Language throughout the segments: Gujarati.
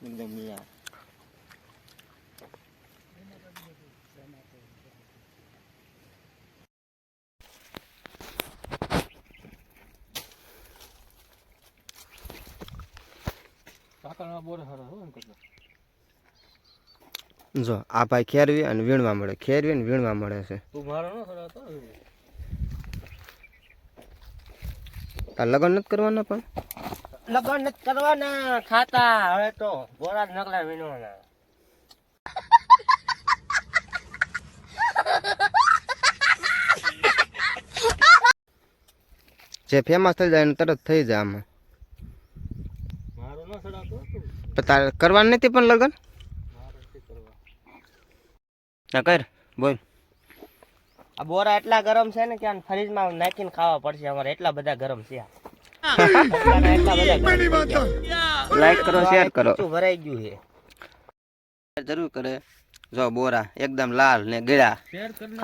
mình đồng mì à જો આ ભાઈ ખેરવી અને વીણવા મળે ખેરવી ને વીણવા મળે છે તું મારો ન લગ્ન નથી કરવાના પણ? લગન નથી કરવાના ખાતા. હવે તો બોરા નકલા વીણવાના. જે ફેમસ થઈ જાય તરત થઈ જાય આમાં. તારે કરવાનું નથી પણ લગ્ન? ના કર બોલ. આ બોરા એટલા ગરમ છે ને કે ફ્રીજમાં નાખીને ખાવા પડશે. અમારે એટલા બધા ગરમ છે લાઈક કરો શેર કરો. ભરાઈ ગયું છે. જરૂર કરે. જો બોરા એકદમ લાલ ને ગળા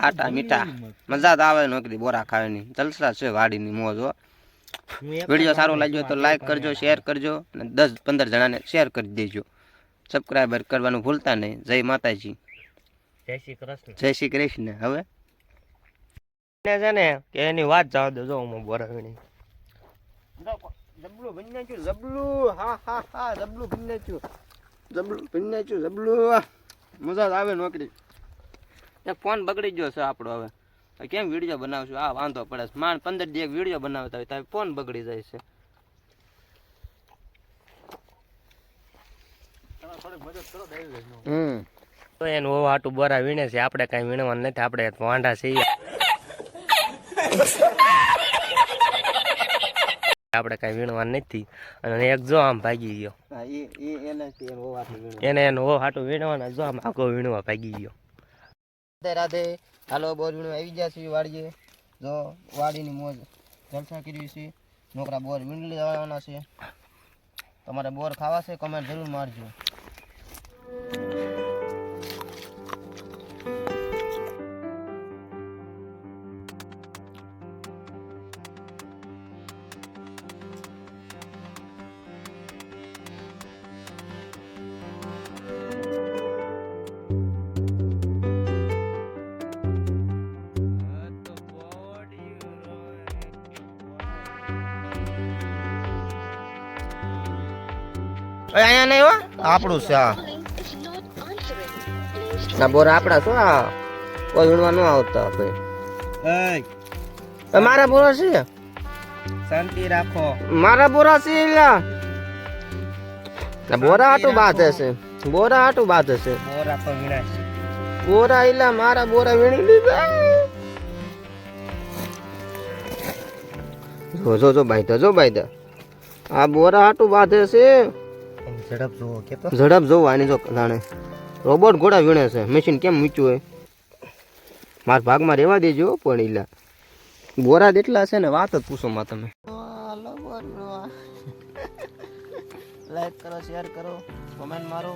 ખાટા મીઠા. મજા જ આવે નોકરી બોરા ખાવાની. જલસા છે વાડીની મોજ વીડિયો સારો લાગ્યો તો લાઈક કરજો શેર કરજો અને દસ પંદર જણાને શેર કરી દેજો. સબસ્ક્રાઈબર કરવાનું ભૂલતા નહીં. જય માતાજી. જય શ્રી કૃષ્ણ. જય શ્રી કૃષ્ણ. હવે? છે ને કે એની વાત જવા દો જો હું બોરા જબલું ભીનાચ્યું જબલું. હા હા હા જબલું ભીનાચ્યું જબલું ભીનાચ્યું જબલું. મજા આવે નોકરી. એ ફોન બગડી ગયો છે આપણો હવે. કેમ વીડિયો બનાવશું? આ વાંધો પડે છે. માણ પંદર દી એક વીડિયો બનાવતા હોય તારે ફોન બગડી જાય છે. હમ. તો એનું ઓવા હાટું બોરા વીણે છે. આપણે કાંઈ વીણવાનું નથી. આપણે વાંઢા છીએ. આપણે કઈ વીણવાનું નથી. અને એક જો આમ ભાગી ગયો. હા એનો હો એને ઓ હાટું વીણવાના જો આમ આખો વીણવા ભાગી ગયો. રાધે રાધે. હાલો બોર વીણવા આવી ગયા છીએ વાડીએ. જો વાડીની મોજ જલસા કરી છે નોકરા બોર વીણી લેવાના છે. તમારે બોર ખાવા છે? કમેન્ટ જરૂર મારજો. અહીંયા નહીં હો આપણું છે આ ના બોર આપણા શું આ કોઈ વીણવા ન આવતા ભાઈ મારા બોરા છે? શાંતિ રાખો. મારા બોરા છે ના બોરા હાટું બાંધે છે. બોરા હાટું બાંધે છે. બોરા પણ વિનાશ બોરા ઇલા મારા બોરા વીણી લીધા. જો જો જો ભાઈ તો જો ભાઈ તો આ બોરા હાટું બાંધે છે. ઝડપ જોવો કે તો ઝડપ જોવો આની જો જાણે રોબોટ ઘોડા વીણે છે. મશીન કેમ મૂચ્યું હોય? મારા ભાગમાં રહેવા દેજો પણ એલા બોરા એટલા છે ને વાત જ પૂછો માં તમે. લાઈક કરો શેર કરો કોમેન્ટ મારો.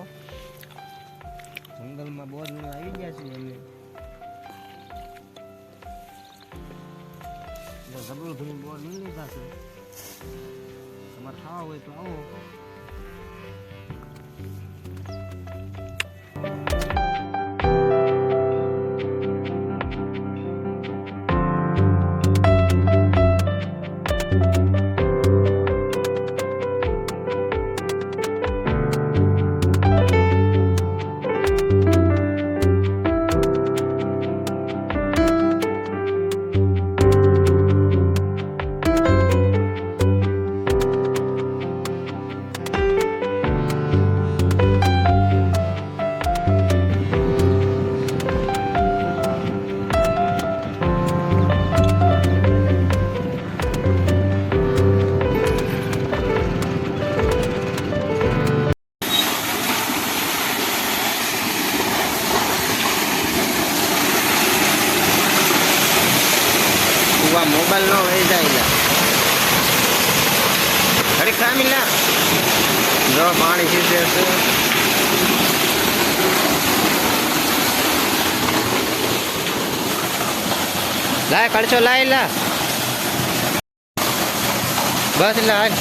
જંગલમાં બોર આવી ગયા છે એમને જબરું ભીણ બોર નહીં લીધા છે. તમારે ખાવા હોય તો આવો. ઘડી ખામી લા જો પાણી સીધે છે લાય કડછો લાય લા. બસ લા. હાલ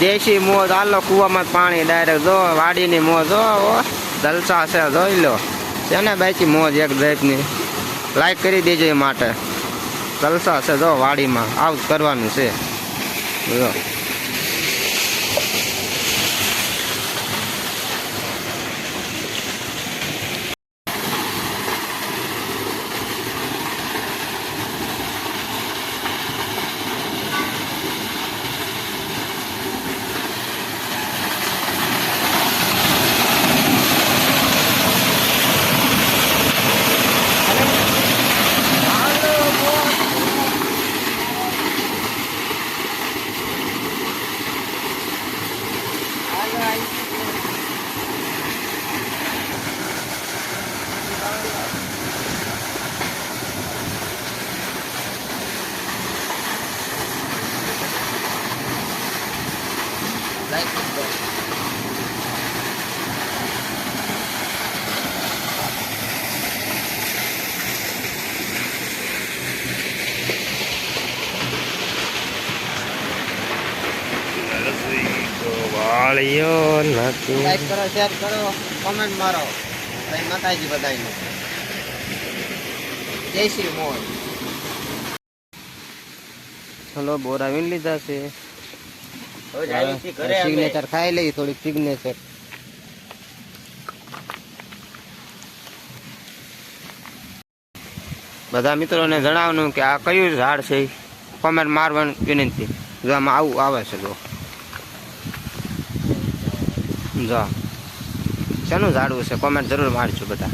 દેશી મોજ આલો કૂવામાં પાણી ડાયરેક્ટ જો વાડીની મોજ જો ઓ જલસા છે જોઈ લો. છે ને બાકી મોજ એક જાતની? લાઈક કરી દેજો એ માટે. જલસા છે જો વાડીમાં. આવું કરવાનું છે. જો. વાળ્યો નથી. લાઈક કરો શેર કરો કોમેન્ટ મારો. જય માતાજી બધાને જય શ્રી મોહન. ચલો બોરા વીણ લીધા છે. સિગ્નેચર ખાઈ લઈ થોડીક સિગ્નેચર બધા મિત્રોને જણાવવાનું કે આ કયું ઝાડ છે? કોમેન્ટ મારવાની વિનંતી. જો આમાં આવું આવે છે જો જો. શેનું ઝાડવું છે? કોમેન્ટ જરૂર મારજો બધા.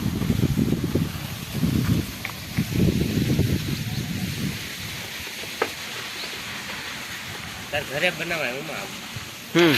ઘરે બનાવાય હમ.